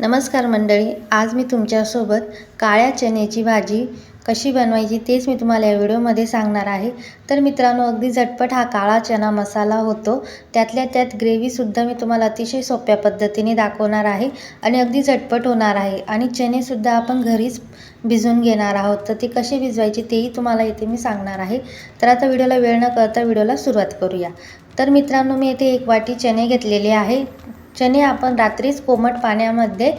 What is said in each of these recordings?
नमस्कार मंडळी आज मी तुमच्यासोबत काळ्या चण्याची भाजी कशी बनवायची तेच मी तुम्हाला या व्हिडिओमध्ये सांगणार आहे. तर मित्रांनो अगदी झटपट हा काळा चना मसाला होतो. त्यातल्या त्यात ग्रेव्हीसुद्धा मी तुम्हाला अतिशय सोप्या पद्धतीने दाखवणार आहे आणि अगदी झटपट होणार आहे. आणि चणेसुद्धा आपण घरीच भिजवून घेणार आहोत. तर ते कसे भिजवायचे तेही तुम्हाला इथे मी सांगणार आहे. तर आता व्हिडिओला वेळ न करता व्हिडिओला सुरुवात करूया. तर मित्रांनो मी इथे एक वाटी चणे घेतलेले आहे. चणे आपण रात्रीच कोमट पाण्यामध्ये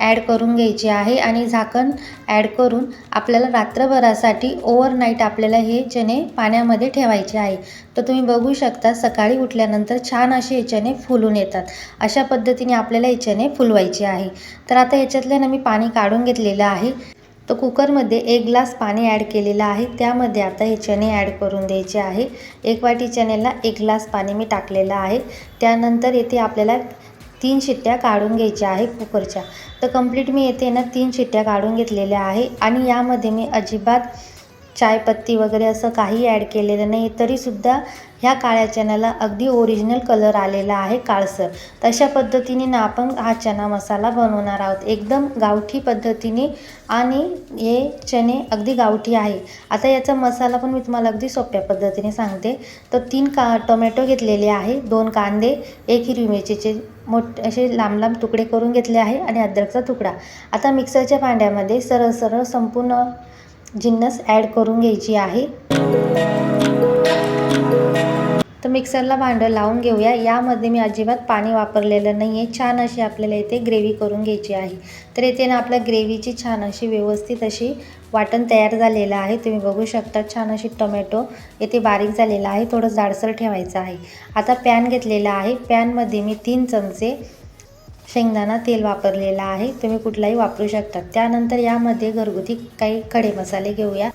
ॲड करून घ्यायचे आहे आणि झाकण ॲड करून आपल्याला रात्रभरासाठी ओव्हरनाईट आपल्याला हे चणे पाण्यामध्ये ठेवायचे आहे. तर तुम्ही बघू शकता सकाळी उठल्यानंतर छान असे हे चणे फुलून येतात. अशा पद्धतीने आपल्याला हे चणे फुलवायचे आहे. तर आता याच्यातल्यानं मी पाणी काढून घेतलेलं आहे. तर कुकरमध्ये एक ग्लास पाणी ॲड केलेलं आहे. त्यामध्ये आता हे चणे ॲड करून द्यायचे आहे. एक वाटी चण्याला एक ग्लास पाणी मी टाकलेलं आहे. त्यानंतर येथे आपल्याला तीन शिट्ट्या काढून घ्यायच्या आहे कुकरच्या. तर कंप्लीट मी येते ना तीन शिट्ट्या काढून घेतलेल्या आहे आणि यामध्ये मी अजिबात चायपत्ती वगैरे असं काही ॲड केलेलं नाही. तरीसुद्धा ह्या काळ्या चण्याला अगदी ओरिजिनल कलर आलेला आहे काळसर. तशा पद्धतीने ना आपण हा चना मसाला बनवणार आहोत. एकदम गावठी पद्धतीने आणि हे चणे अगदी गावठी आहे. आता याचा मसाला पण मी तुम्हाला अगदी सोप्या पद्धतीने सांगते. तर तीन का टोमॅटो घेतलेले आहे दोन कांदे एक हिरवी मिरचीचे मोठे असे लांब लांब तुकडे करून घेतले आहे आणि अद्रकचा तुकडा. आता मिक्सरच्या भांड्यामध्ये सरळ सरळ संपूर्ण जिन्नस ॲड करून घ्यायची आहे. तर मिक्सरला भांडं लावून घेऊया. यामध्ये मी अजिबात पाणी वापरलेलं नाही आहे छान अशी आपल्याला इथे ग्रेव्ही करून घ्यायची आहे. तर इथे ना आपल्या ग्रेव्हीची छान अशी व्यवस्थित अशी वाटण तयार झालेलं आहे. तुम्ही बघू शकता छान अशी टोमॅटो येथे बारीक झालेला आहे. थोडं जाडसर ठेवायचं आहे. आता पॅन घेतलेला आहे. पॅनमध्ये मी तीन चमचे शेंगदाणा तेल वापरलेलं आहे. तुम्ही कुठलाही वापरू शकता. त्यानंतर यामध्ये घरगुती काही खडे मसाले घेऊया.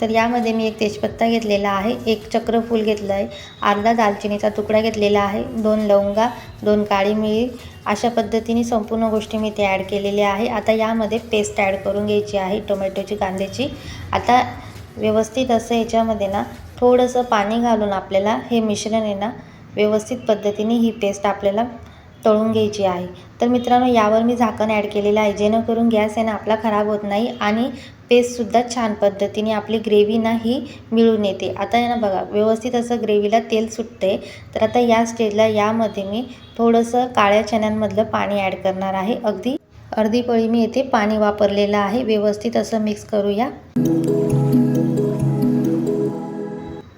तर यामध्ये मी एक तेजपत्ता घेतलेला आहे. एक चक्रफूल घेतलं आहे अर्धा दालचिनीचा तुकडा घेतलेला आहे. दोन लवंगा दोन काळी मिरी. अशा पद्धतीने संपूर्ण गोष्टी मी ते ॲड केलेल्या आहे. आता यामध्ये पेस्ट ॲड करून घ्यायची आहे. टोमॅटोची कांद्याची. आता व्यवस्थित असं याच्यामध्ये ना थोडंसं पाणी घालून आपल्याला हे मिश्रण आहे ना व्यवस्थित पद्धतीने ही पेस्ट आपल्याला तळून घ्यायची आहे. तर मित्रांनो यावर मी झाकण ॲड केलेलं आहे. जेणेकरून गॅस आहे ना आपला खराब होत नाही आणि पेस्टसुद्धा छान पद्धतीने आपली ग्रेव्ही ना ही मिळून येते. आता आहे ना बघा व्यवस्थित असं ग्रेव्हीला तेल सुटते तर आता या स्टेजला यामध्ये मी थोडंसं काळ्या चण्यांमधलं पाणी ॲड करणार आहे. अगदी अर्धी पळी मी येथे पाणी वापरलेलं आहे. व्यवस्थित असं मिक्स करूया.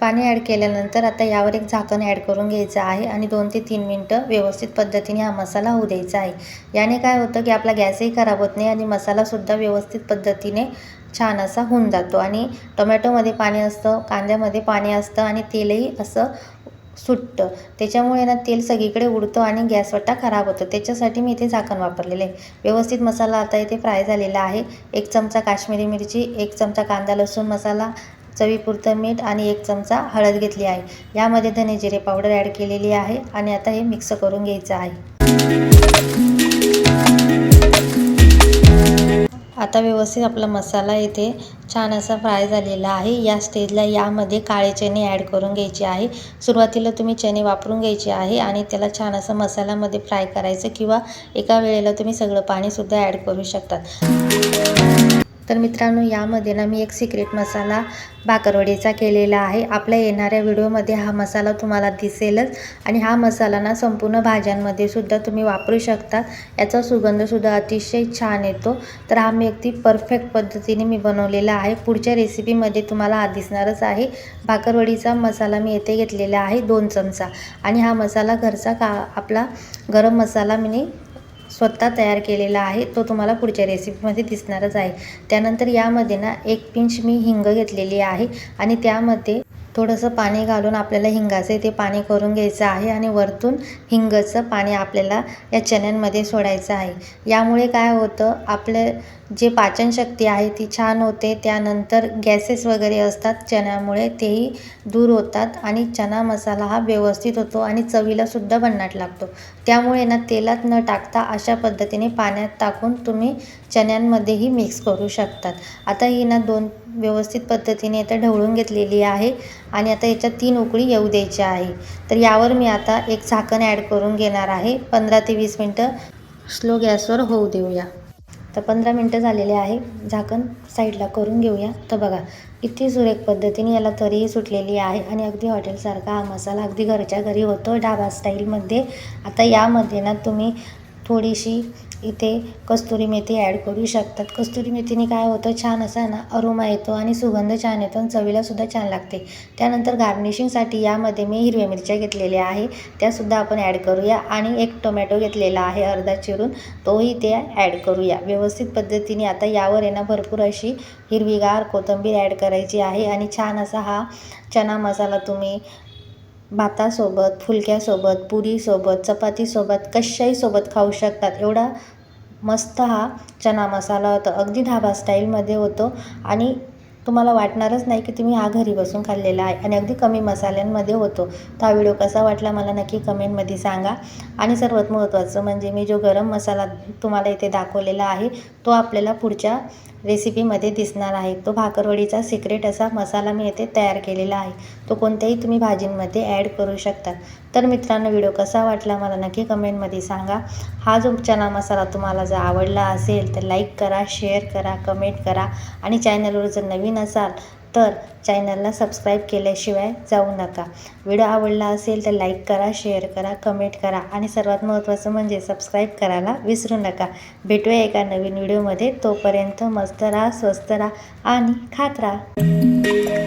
पाणी ॲड केल्यानंतर आता यावर एक झाकण ॲड करून घ्यायचं आहे आणि दोन ते तीन मिनटं व्यवस्थित पद्धतीने हा मसाला होऊ द्यायचा आहे. याने काय होतं की आपला गॅसही खराब होत नाही आणि मसालासुद्धा व्यवस्थित पद्धतीने छान असा होऊन जातो. आणि टोमॅटोमध्ये पाणी असतं कांद्यामध्ये पाणी असतं आणि तेलही असं सुटतं. त्याच्यामुळे ना तेल सगळीकडे उडतं आणि गॅसवट्टा खराब होतो. त्याच्यासाठी मी इथे झाकण वापरलेलं आहे. व्यवस्थित मसाला आता इथे फ्राय झालेला आहे. एक चमचा काश्मीरी मिरची एक चमचा कांदा लसूण मसाला चवीपुरतं मीठ आणि एक चमचा हळद घेतली आहे. यामध्ये धने जिरे पावडर ॲड केलेली आहे आणि आता हे मिक्स करून घ्यायचं आहे. आता व्यवस्थित आपला मसाला इथे छान असा फ्राय झालेला आहे. या स्टेजला यामध्ये काळे चणे ॲड करून घ्यायचे आहे. सुरुवातीला तुम्ही चणे वापरून घ्यायचे आहे आणि त्याला छान असं मसाल्यामध्ये फ्राय करायचं किंवा एका वेळेला तुम्ही सगळं पाणीसुद्धा ॲड करू शकतात तर मित्रांनो यामध्ये ना मी एक सिक्रेट मसाला भाकरवडीचा केलेला आहे. आपल्या येणाऱ्या व्हिडिओमध्ये हा मसाला तुम्हाला दिसेलच आणि हा मसाला ना संपूर्ण भाज्यांमध्ये सुद्धा तुम्ही वापरू शकता. याचा सुगंधसुद्धा अतिशय छान येतो. तर हा मी अगदी परफेक्ट पद्धतीने मी बनवलेला आहे. पुढच्या रेसिपीमध्ये तुम्हाला हा दिसणारच आहे. भाकरवडीचा मसाला मी येथे घेतलेला आहे दोन चमचा. आणि हा मसाला घरचा का आपला गरम मसाला मी स्वतः तयार केलेला आहे. तो तुम्हाला पुढच्या रेसिपीमध्ये दिसणारच आहे. त्यानंतर यामध्ये ना एक पिंच मी हिंग घेतलेली आहे. आणि त्यामध्ये थोडंसं पाणी घालून आपल्याला हिंगाचे ते पाणी करून घ्यायचं आहे. आणि वरतून हिंगाचं पाणी आपल्याला या चण्यांमध्ये सोडायचं आहे. यामुळे काय होतं? आपले जे पाचनशक्ती आहे ती छान होते. त्यानंतर गॅसेस वगैरे असतात चण्यामुळे तेही दूर होतात आणि चना मसाला हा व्यवस्थित होतो आणि चवीलासुद्धा भन्नाट लागतो. त्यामुळे ना तेलात न टाकता अशा पद्धतीने पाण्यात टाकून तुम्ही चण्यांमध्येही मिक्स करू शकतात. आता ही ना दोन व्यवस्थित पद्धतीने आता ढवळून घेतलेली आहे आणि आता याच्यात तीन उकळी येऊ द्यायची आहे. तर यावर मी आता एक झाकण ॲड करून घेणार आहे. पंधरा ते वीस मिनटं स्लो गॅसवर होऊ देऊया. तर पंधरा मिनटं झालेले आहे. झाकण साईडला करून घेऊया. तर बघा किती सुरेख पद्धतीने याला तरीही सुटलेली आहे आणि अगदी हॉटेलसारखा हा मसाला अगदी घरच्या घरी होतो ढाबा स्टाईलमध्ये. आता यामध्ये ना तुम्ही थोडीशी इथे कस्तुरी मेथी ॲड करू शकतात. कस्तुरी मेथीने काय होतं? छान असा ना अरोमा येतो आणि सुगंध छान येतो आणि चवीलासुद्धा छान लागते. त्यानंतर गार्निशिंगसाठी यामध्ये मी हिरव्या मिरच्या घेतलेल्या आहे. त्यासुद्धा आपण ॲड करूया. आणि एक टोमॅटो घेतलेला आहे अर्धा चिरून. तोही ते ॲड करूया. व्यवस्थित पद्धतीने आता यावर आहे ना भरपूर अशी हिरवीगार कोथिंबीर ॲड करायची आहे. आणि छान असा हा चना मसाला तुम्ही भातासोबत फुलक्यासोबत पुरीसोबत चपातीसोबत कशाहीसोबत खाऊ शकतात? एवढा मस्त हा चना मसाला होता. अगदी ढाबा स्टाईलमध्ये होतो. आणि तुम्हाला वाटणारच नाही की तुम्ही हा घरी बसून खाल्लेला आहे. आणि अगदी कमी मसाल्यांमध्ये होतो. तर हा व्हिडिओ कसा वाटला मला नक्की कमेंटमध्ये सांगा. आणि सर्वात महत्त्वाचं म्हणजे मी जो गरम मसाला तुम्हाला इथे दाखवलेला आहे तो आपल्याला पुढच्या रेसिपीमध्ये दिसणार आहे. तो भाकरवडीचा सिक्रेट असा मसाला मी येथे तयार केलेला आहे. तो कोणत्याही तुम्ही भाजींमध्ये ॲड करू शकता. तर मित्रांनो व्हिडिओ कसा वाटला मला नक्की कमेंटमध्ये सांगा. हा जो चना मसाला तुम्हाला जर आवडला असेल तर लाईक करा शेअर करा कमेंट करा. आणि चॅनलवर जर नवीन असाल तर चॅनलला सबस्क्राईब केल्याशिवाय जाऊ नका. व्हिडिओ आवडला असेल तर लाईक करा शेअर करा कमेंट करा आणि सर्वात महत्त्वाचं म्हणजे सबस्क्राईब करायला विसरू नका. भेटूया एका नवीन व्हिडिओमध्ये. तोपर्यंत मस्त राहा स्वस्त राहा आणि खात राहा.